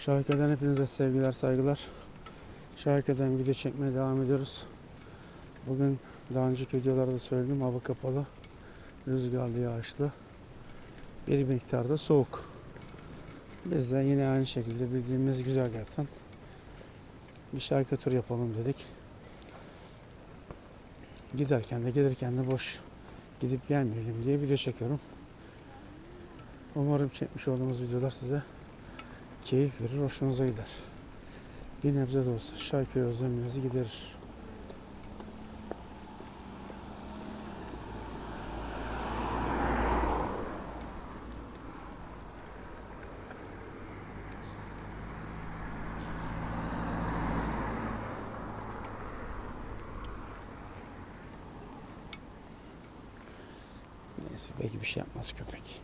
Şahikadan hepinize sevgiler, saygılar. Şahikadan video çekmeye devam ediyoruz. Bugün daha önceki videolarda söyledim hava kapalı, rüzgarlı, yağışlı. Bir miktarda soğuk. Biz de yine aynı şekilde bildiğimiz güzergahtan bir şarkı tur yapalım dedik. Giderken de gelirken de boş gidip gelmeyelim diye video çekiyorum. Umarım çekmiş olduğumuz videolar size keyif verir, hoşunuza gider. Bir nebze de olsa şarkı özleminizi giderir. Neyse belki bir şey yapmaz köpek.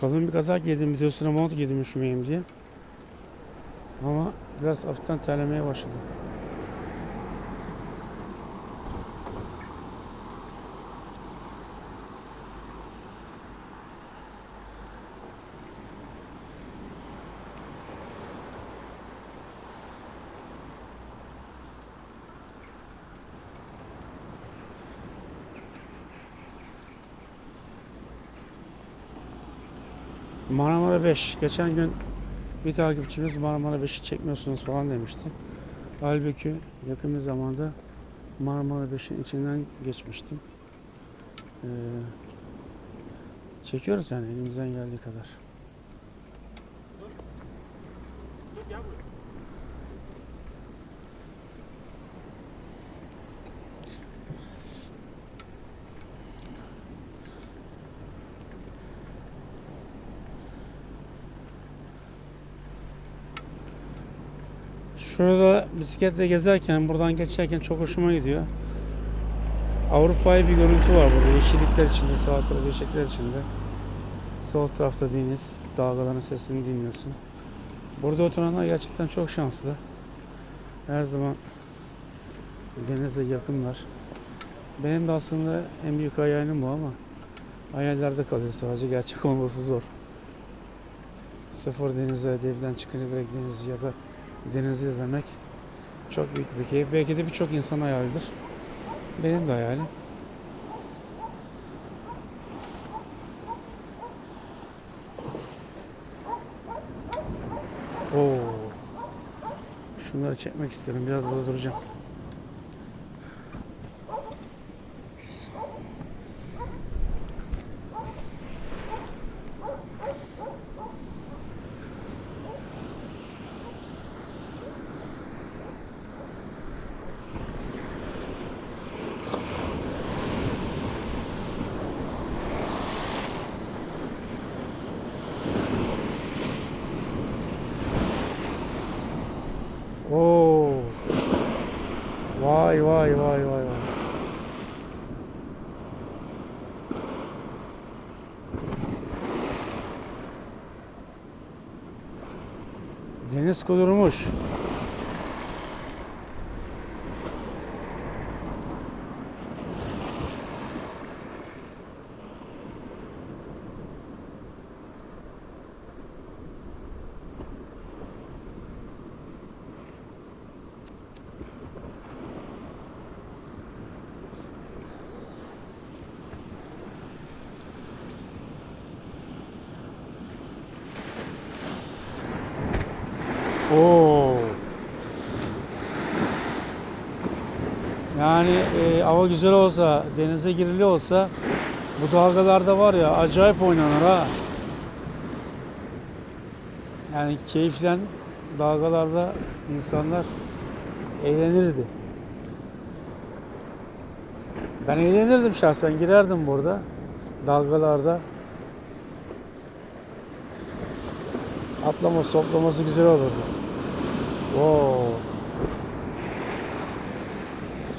Kalın bir kazak giydim videosuna mont giydim üşümeyeyim diye. Ama biraz hafiften terlemeye başladım. Marmara 5. Geçen gün bir takipçimiz Marmara 5'i çekmiyorsunuz falan demişti. Halbuki yakın bir zamanda Marmara 5'in içinden geçmiştim. Ee, çekiyoruz yani elimizden geldiği kadar. Şurada bisikletle gezerken, buradan geçerken çok hoşuma gidiyor. Avrupa'yı bir görüntü var burada. Yeşillikler içinde, sağ tarafı yeşillikler içinde. Sol tarafta deniz, dalgaların sesini dinliyorsun. Burada oturanlar gerçekten çok şanslı. Her zaman denize yakınlar. Benim de aslında en büyük hayalim bu ama hayallerde kalıyor sadece gerçek olması zor. Sıfır denize, devden çıkınca direkt denizi ya da denizi izlemek çok büyük bir keyif. Belki de birçok insan hayalidir. Benim de hayalim. Oo. Şunları çekmek isterim. Biraz burada duracağım. Oo. Vay vay vay vay vay. Deniz kudurmuş. Oo. Yani e, hava güzel olsa, denize girili olsa bu dalgalarda var ya acayip oynanır ha. Yani keyiflen dalgalarda insanlar eğlenirdi. Ben eğlenirdim şahsen, girerdim burada. dalgalarda atlama soplaması güzel olurdu. Wow.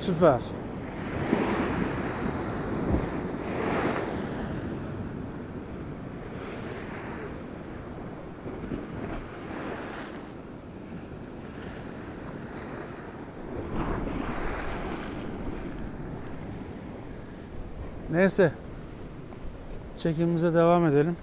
Süper. Neyse. Çekimimize devam edelim.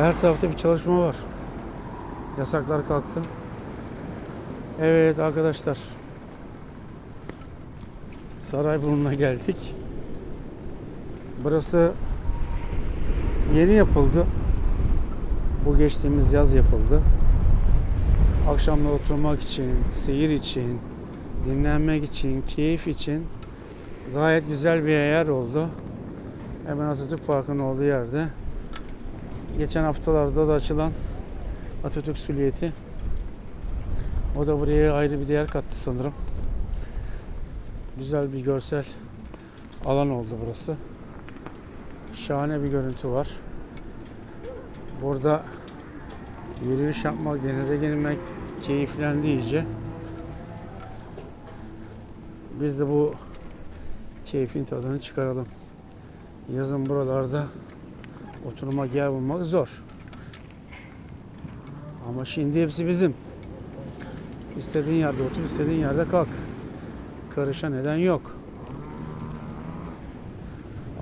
Her tarafta bir çalışma var. Yasaklar kalktı. Evet arkadaşlar. Sarayburnu'na geldik. Burası yeni yapıldı. Bu geçtiğimiz yaz yapıldı. Akşamda oturmak için, seyir için, dinlenmek için, keyif için gayet güzel bir yer oldu. Hemen Atatürk Parkı'nın olduğu yerde. Geçen haftalarda da açılan Atatürk Süliyeti. O da buraya ayrı bir değer kattı sanırım. Güzel bir görsel alan oldu burası. Şahane bir görüntü var. Burada yürüyüş yapmak, denize girmek keyiflendi iyice. Biz de bu keyfin tadını çıkaralım. Yazın buralarda oturmak yer bulmak zor. Ama şimdi hepsi bizim. İstediğin yerde otur, istediğin yerde kalk. Karışan neden yok.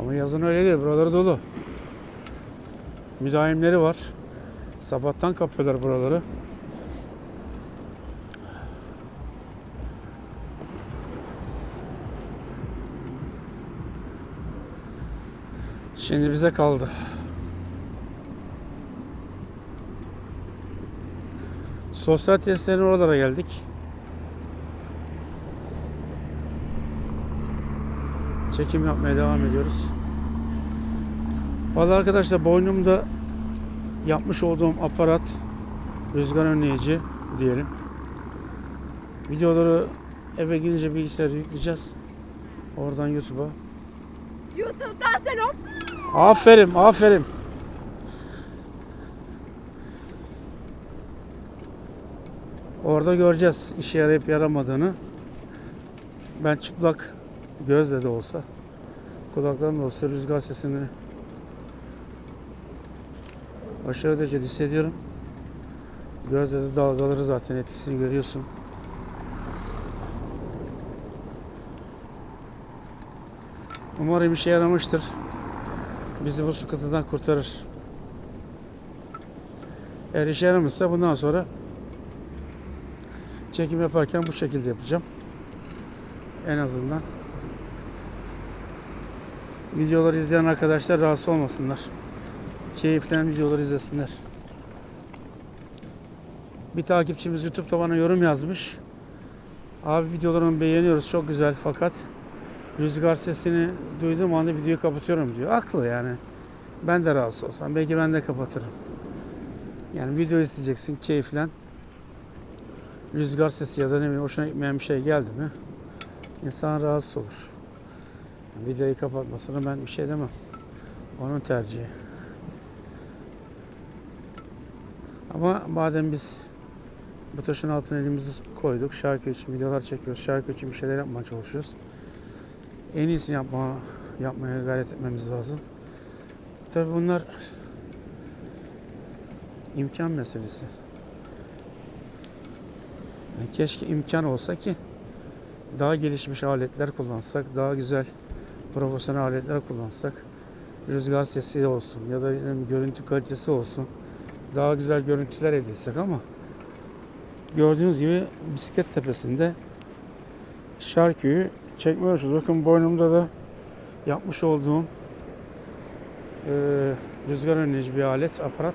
Ama yazın öyle değil, buraları dolu. Müdahimleri var. Sabahtan kapıyorlar buraları. Şimdi bize kaldı. Sosyal testlerin oralara geldik. Çekim yapmaya devam ediyoruz. Vallahi arkadaşlar boynumda yapmış olduğum aparat rüzgar önleyici diyelim. Videoları eve gidince bilgisayara yükleyeceğiz. Oradan YouTube'a. YouTube'dan selam. Aferin, aferin. Orada göreceğiz işe yarayıp yaramadığını. Ben çıplak gözle de olsa, kulaklarımla olsa rüzgar sesini aşırı derecede hissediyorum. Gözle de dalgaları zaten etkisini görüyorsun. Umarım işe yaramıştır. Bizi bu sıkıntıdan kurtarır. Eğer işe yaramışsa bundan sonra çekim yaparken bu şekilde yapacağım. En azından videoları izleyen arkadaşlar rahatsız olmasınlar. Keyiflen videoları izlesinler. Bir takipçimiz YouTube'da bana yorum yazmış. Abi videolarını beğeniyoruz çok güzel fakat rüzgar sesini duyduğum anda videoyu kapatıyorum diyor. Haklı yani. Ben de rahatsız olsam belki ben de kapatırım. Yani video isteyeceksin keyiflen. Rüzgar sesi ya da ne bileyim hoşuna gitmeyen bir şey geldi mi insan rahatsız olur. Videoyu kapatmasına ben bir şey demem. Onun tercihi. Ama madem biz bu taşın altına elimizi koyduk, şarkı için videolar çekiyoruz, şarkı için bir şeyler yapmaya çalışıyoruz. En iyisini yapma, yapmaya gayret etmemiz lazım. Tabii bunlar imkan meselesi. Keşke imkan olsa ki daha gelişmiş aletler kullansak, daha güzel profesyonel aletler kullansak, rüzgar sesi olsun ya da görüntü kalitesi olsun, daha güzel görüntüler elde etsek ama gördüğünüz gibi bisiklet tepesinde şarkıyı çekme ölçüsü. Bakın boynumda da yapmış olduğum eee, rüzgar önleyici bir alet, aparat.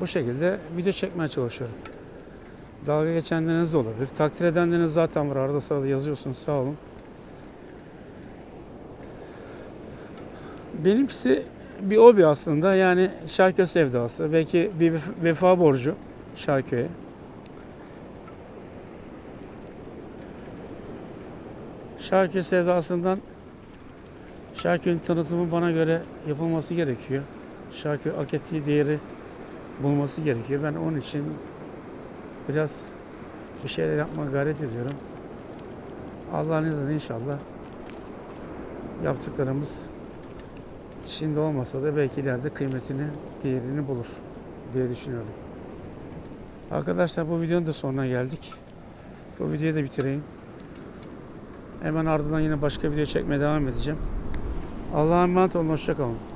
Bu şekilde video çekmeye çalışıyorum. Dalga geçenleriniz de olabilir. Takdir edenleriniz zaten var. Arada sırada yazıyorsunuz. Sağ olun. Benimkisi bir hobi aslında. Yani şarkı sevdası. Belki bir vef- vefa borcu şarkıya. Şarkı sevdasından şarkının tanıtımı bana göre yapılması gerekiyor. Şarkı hak ettiği değeri bulması gerekiyor. Ben onun için biraz bir şeyler yapmaya gayret ediyorum. Allah'ın izniyle inşallah yaptıklarımız şimdi olmasa da belki ileride kıymetini, değerini bulur diye düşünüyorum. Arkadaşlar bu videonun da sonuna geldik. Bu videoyu da bitireyim. Hemen ardından yine başka video çekmeye devam edeceğim. Allah'a emanet olun. Hoşçakalın.